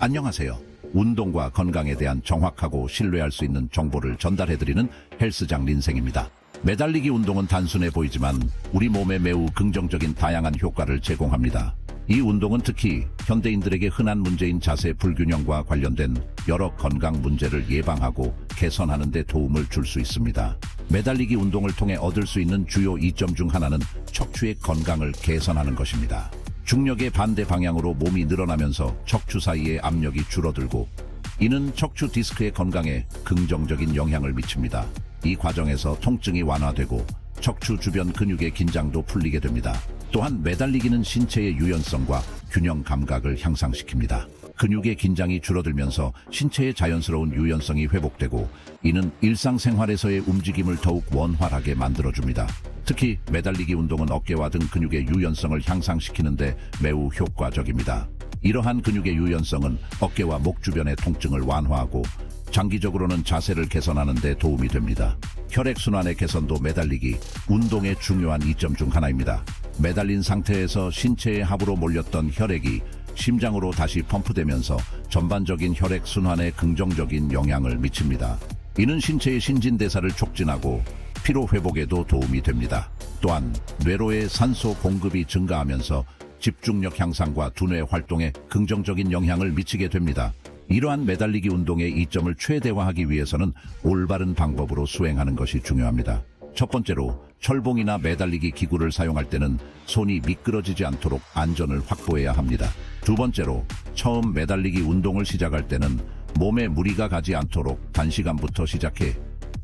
안녕하세요. 운동과 건강에 대한 정확하고 신뢰할 수 있는 정보를 전달해드리는 헬스장 린생입니다. 매달리기 운동은 단순해 보이지만 우리 몸에 매우 긍정적인 다양한 효과를 제공합니다. 이 운동은 특히 현대인들에게 흔한 문제인 자세 불균형과 관련된 여러 건강 문제를 예방하고 개선하는 데 도움을 줄 수 있습니다. 매달리기 운동을 통해 얻을 수 있는 주요 이점 중 하나는 척추의 건강을 개선하는 것입니다. 중력의 반대 방향으로 몸이 늘어나면서 척추 사이의 압력이 줄어들고 이는 척추 디스크의 건강에 긍정적인 영향을 미칩니다. 이 과정에서 통증이 완화되고 척추 주변 근육의 긴장도 풀리게 됩니다. 또한 매달리기는 신체의 유연성과 균형 감각을 향상시킵니다. 근육의 긴장이 줄어들면서 신체의 자연스러운 유연성이 회복되고 이는 일상생활에서의 움직임을 더욱 원활하게 만들어줍니다. 특히 매달리기 운동은 어깨와 등 근육의 유연성을 향상시키는데 매우 효과적입니다. 이러한 근육의 유연성은 어깨와 목 주변의 통증을 완화하고 장기적으로는 자세를 개선하는 데 도움이 됩니다. 혈액순환의 개선도 매달리기 운동의 중요한 이점 중 하나입니다. 매달린 상태에서 신체의 하부로 몰렸던 혈액이 심장으로 다시 펌프되면서 전반적인 혈액 순환에 긍정적인 영향을 미칩니다. 이는 신체의 신진대사를 촉진하고 피로 회복에도 도움이 됩니다. 또한 뇌로의 산소 공급이 증가하면서 집중력 향상과 두뇌 활동에 긍정적인 영향을 미치게 됩니다. 이러한 매달리기 운동의 이점을 최대화하기 위해서는 올바른 방법으로 수행하는 것이 중요합니다. 첫 번째로 철봉이나 매달리기 기구를 사용할 때는 손이 미끄러지지 않도록 안전을 확보해야 합니다. 두 번째로 처음 매달리기 운동을 시작할 때는 몸에 무리가 가지 않도록 단시간부터 시작해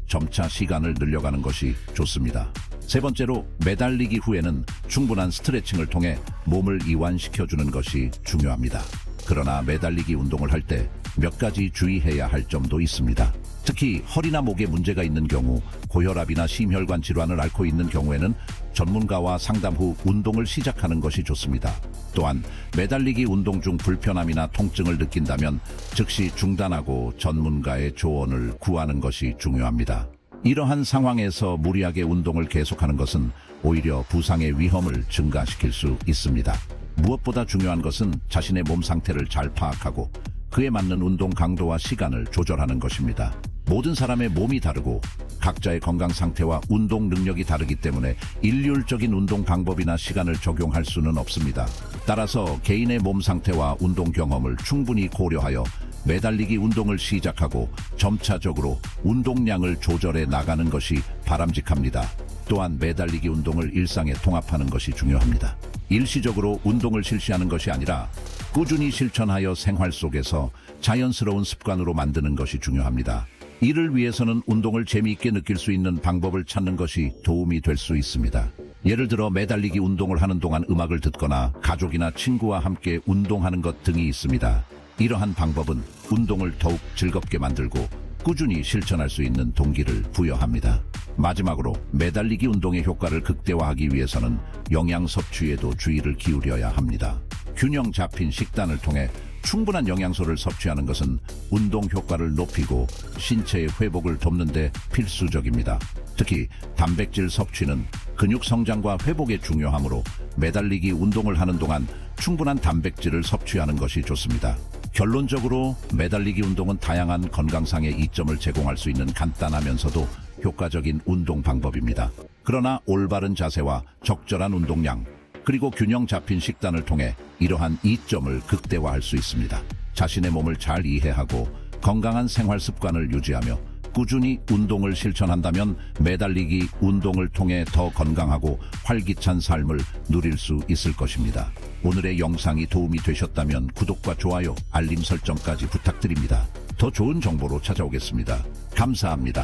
점차 시간을 늘려가는 것이 좋습니다. 세 번째로 매달리기 후에는 충분한 스트레칭을 통해 몸을 이완시켜주는 것이 중요합니다. 그러나 매달리기 운동을 할 때 몇 가지 주의해야 할 점도 있습니다. 특히 허리나 목에 문제가 있는 경우 고혈압이나 심혈관 질환을 앓고 있는 경우에는 전문가와 상담 후 운동을 시작하는 것이 좋습니다. 또한 매달리기 운동 중 불편함이나 통증을 느낀다면 즉시 중단하고 전문가의 조언을 구하는 것이 중요합니다. 이러한 상황에서 무리하게 운동을 계속하는 것은 오히려 부상의 위험을 증가시킬 수 있습니다. 무엇보다 중요한 것은 자신의 몸 상태를 잘 파악하고 그에 맞는 운동 강도와 시간을 조절하는 것입니다. 모든 사람의 몸이 다르고 각자의 건강 상태와 운동 능력이 다르기 때문에 일률적인 운동 방법이나 시간을 적용할 수는 없습니다. 따라서 개인의 몸 상태와 운동 경험을 충분히 고려하여 매달리기 운동을 시작하고 점차적으로 운동량을 조절해 나가는 것이 바람직합니다. 또한 매달리기 운동을 일상에 통합하는 것이 중요합니다. 일시적으로 운동을 실시하는 것이 아니라 꾸준히 실천하여 생활 속에서 자연스러운 습관으로 만드는 것이 중요합니다. 이를 위해서는 운동을 재미있게 느낄 수 있는 방법을 찾는 것이 도움이 될 수 있습니다. 예를 들어 매달리기 운동을 하는 동안 음악을 듣거나 가족이나 친구와 함께 운동하는 것 등이 있습니다. 이러한 방법은 운동을 더욱 즐겁게 만들고 꾸준히 실천할 수 있는 동기를 부여합니다. 마지막으로 매달리기 운동의 효과를 극대화하기 위해서는 영양 섭취에도 주의를 기울여야 합니다. 균형 잡힌 식단을 통해 충분한 영양소를 섭취하는 것은 운동 효과를 높이고 신체의 회복을 돕는 데 필수적입니다. 특히 단백질 섭취는 근육 성장과 회복에 중요하므로 매달리기 운동을 하는 동안 충분한 단백질을 섭취하는 것이 좋습니다. 결론적으로 매달리기 운동은 다양한 건강상의 이점을 제공할 수 있는 간단하면서도 효과적인 운동 방법입니다. 그러나 올바른 자세와 적절한 운동량, 그리고 균형 잡힌 식단을 통해 이러한 이점을 극대화할 수 있습니다. 자신의 몸을 잘 이해하고 건강한 생활 습관을 유지하며 꾸준히 운동을 실천한다면 매달리기 운동을 통해 더 건강하고 활기찬 삶을 누릴 수 있을 것입니다. 오늘의 영상이 도움이 되셨다면 구독과 좋아요, 알림 설정까지 부탁드립니다. 더 좋은 정보로 찾아오겠습니다. 감사합니다.